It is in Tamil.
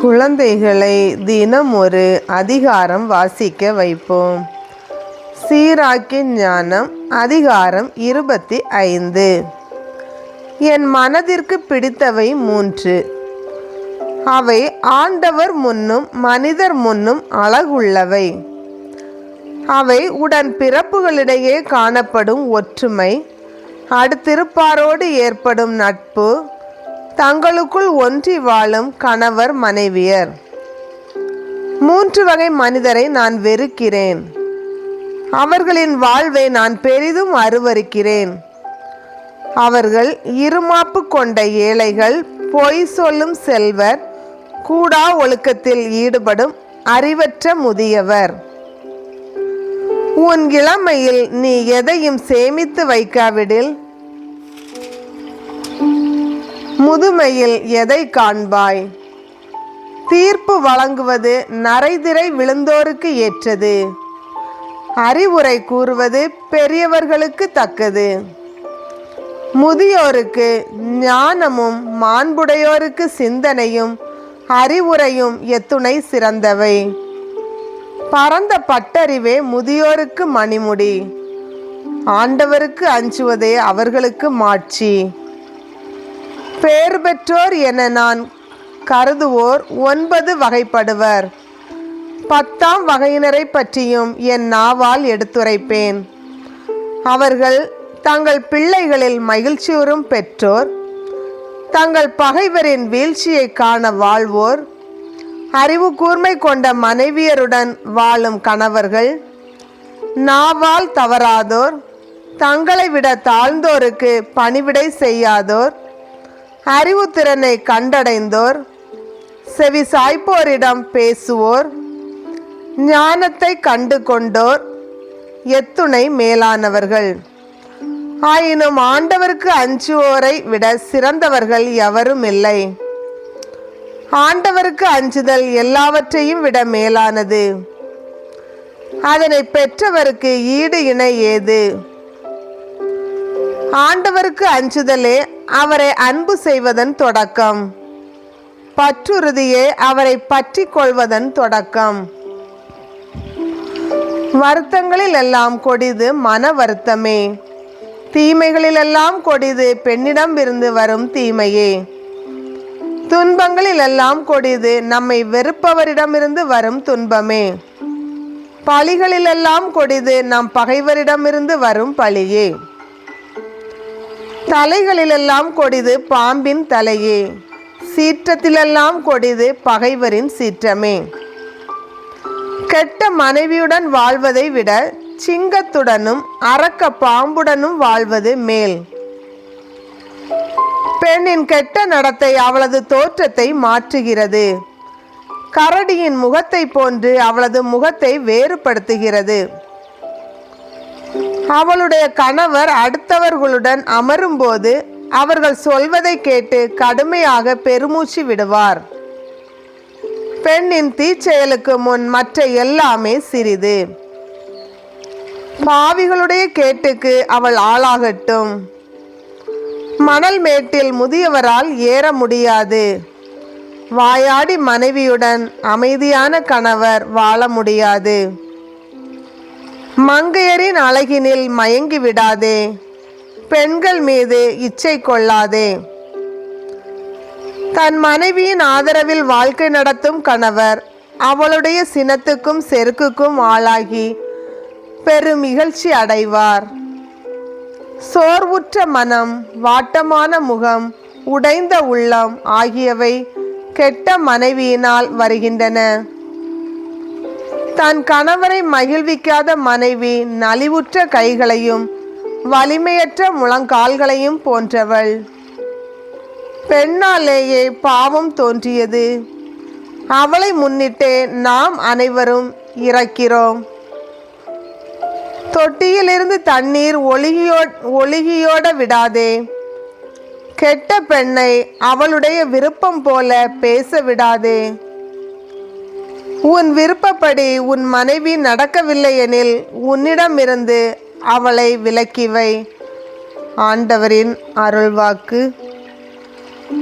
குழந்தைகளை தினம் ஒரு அதிகாரம் வாசிக்க வைப்போம். சீராக்கின் ஞானம் அதிகாரம் இருபத்தி ஐந்து. என் மனதிற்கு பிடித்தவை மூன்று. அவை ஆண்டவர் முன்னும் மனிதர் முன்னும் அழகுள்ளவை. அவை உடன் பிறப்புகளிடையே காணப்படும் ஒற்றுமை அடுத்திருப்பாரோடு ஏற்படும் நட்பு தங்களுக்குள் ஒன்றி வாழும் கணவர் மனைவியர். மூன்று வகை மனிதரை நான் வெறுக்கிறேன். அவர்களின் வாழ்வை நான் பெரிதும் அருவருக்கிறேன். அவர்கள் இருமாப்பு கொண்ட ஏழைகள் பொய் சொல்லும் செல்வர் கூடா ஒழுக்கத்தில் ஈடுபடும் அறிவற்ற முதியவர். உன் இளமையில் நீ எதையும் சேமித்து வைக்காவிடில் முதுமையில் எதை காண்பாய்? தீர்ப்பு வழங்குவது நரைதிரை விழுந்தோருக்கு ஏற்றது. அறிவுரை கூறுவது பெரியவர்களுக்கு தக்கது. முதியோருக்கு ஞானமும் மாண்புடையோருக்கு சிந்தனையும் அறிவுரையும் எத்துணை சிறந்தவை. பரந்த பட்டறிவே முதியோருக்கு மணிமுடி. ஆண்டவருக்கு அஞ்சுவதே அவர்களுக்கு மாட்சி. பெயர் பெற்றோர் என நான் கருதுவோர் ஒன்பது வகைப்படுவர். பத்தாம் வகையினரை பற்றியும் என் நாவால் எடுத்துரைப்பேன். அவர்கள் தங்கள் பிள்ளைகளில் மகிழ்ச்சியுறும் பெற்றோர் தங்கள் பகைவரின் வீழ்ச்சியை காண வாழ்வோர் அறிவு கூர்மை கொண்ட மனைவியருடன் வாழும் கணவர்கள் நாவால் தவறாதோர் தங்களை விட தாழ்ந்தோருக்கு பணிவிடை செய்யாதோர் அறிவுத்திறனை கண்டடைந்தோர் செவி சாய்ப்போரிடம் பேசுவோர் ஞானத்தை கண்டு கொண்டோர் எத்துணை மேலானவர்கள். ஆயினும் ஆண்டவருக்கு அஞ்சுவோரை விட சிறந்தவர்கள் எவரும் இல்லை. ஆண்டவருக்கு அஞ்சுதல் எல்லாவற்றையும் விட மேலானது. அதனை பெற்றவருக்கு ஈடு இணை ஏது? ஆண்டவருக்கு அஞ்சுதலே அவரை அன்பு செய்வதன் தொடக்கம். பற்றுறுதியே அவரை பற்றி கொள்வதன் தொடக்கம். வருத்தங்களில் எல்லாம் கொடிது மன வருத்தமே. தீமைகளிலெல்லாம் கொடிது பெண்ணிடம் இருந்து வரும் தீமையே. துன்பங்களில் எல்லாம் கொடிது நம்மை வெறுப்பவரிடமிருந்து வரும் துன்பமே. பழிகளிலெல்லாம் கொடிது நம் பகைவரிடமிருந்து வரும் பழியே. தலைகளிலெல்லாம் கொடிது பாம்பின் தலையே. சீற்றத்திலெல்லாம் கொடிது பகைவரின் சீற்றமே. கெட்ட மனைவியுடன் வாழ்வதை விட சிங்கத்துடனும் அரக்க பாம்புடனும் வாழ்வது மேல். பெண்ணின் கெட்ட நடத்தை அவளது தோற்றத்தை மாற்றுகிறது. கரடியின் முகத்தை போன்று அவளது முகத்தை வேறுபடுத்துகிறது. அவளுடைய கணவர் அடுத்தவர்களுடன் அமரும்போது அவர்கள் சொல்வதை கேட்டு கடுமையாக பெருமூச்சு விடுவார். பெண்ணின் தீச்செயலுக்கு முன் மற்ற எல்லாமே சிறிது. பாவிகளுடைய கேட்டுக்கு அவள் ஆளாகட்டும். மணல் மேட்டில் முதியவரால் ஏற முடியாது. வாயாடி மனைவியுடன் அமைதியான கணவர் வாழ முடியாது. மங்கையரின் அழகினில் மயங்கி விடாதே. பெண்கள் மீது இச்சை கொள்ளாதே. தன் மனைவியின் ஆதரவில் வாழ்க்கை நடத்தும் கணவர் அவளுடைய சினத்துக்கும் செருக்குக்கும் ஆளாகி பெரும் இகழ்ச்சி அடைவார். சோர்வுற்ற மனம் வாட்டமான முகம் உடைந்த உள்ளம் ஆகியவை கெட்ட மனைவியினால் வருகின்றன. தன் கணவரை மகிழ்விக்காத மனைவி நலிவுற்ற கைகளையும் வலிமையற்ற முழங்கால்களையும் போன்றவள். பெண்ணாலேயே பாவம் தோன்றியது. அவளை முன்னிட்டே நாம் அனைவரும் இறக்கிறோம். தொட்டியிலிருந்து தண்ணீர் ஒழுகியோ ஒழுகியோட விடாதே. கெட்ட பெண்ணை அவளுடைய விருப்பம் போல பேச விடாதே. உன் விருப்பப்படி உன் மனைவி நடக்கவில்லை எனில் உன்னிடமிருந்து அவளை விலக்கிவை ஆண்டவரின் அருள்வாக்கு.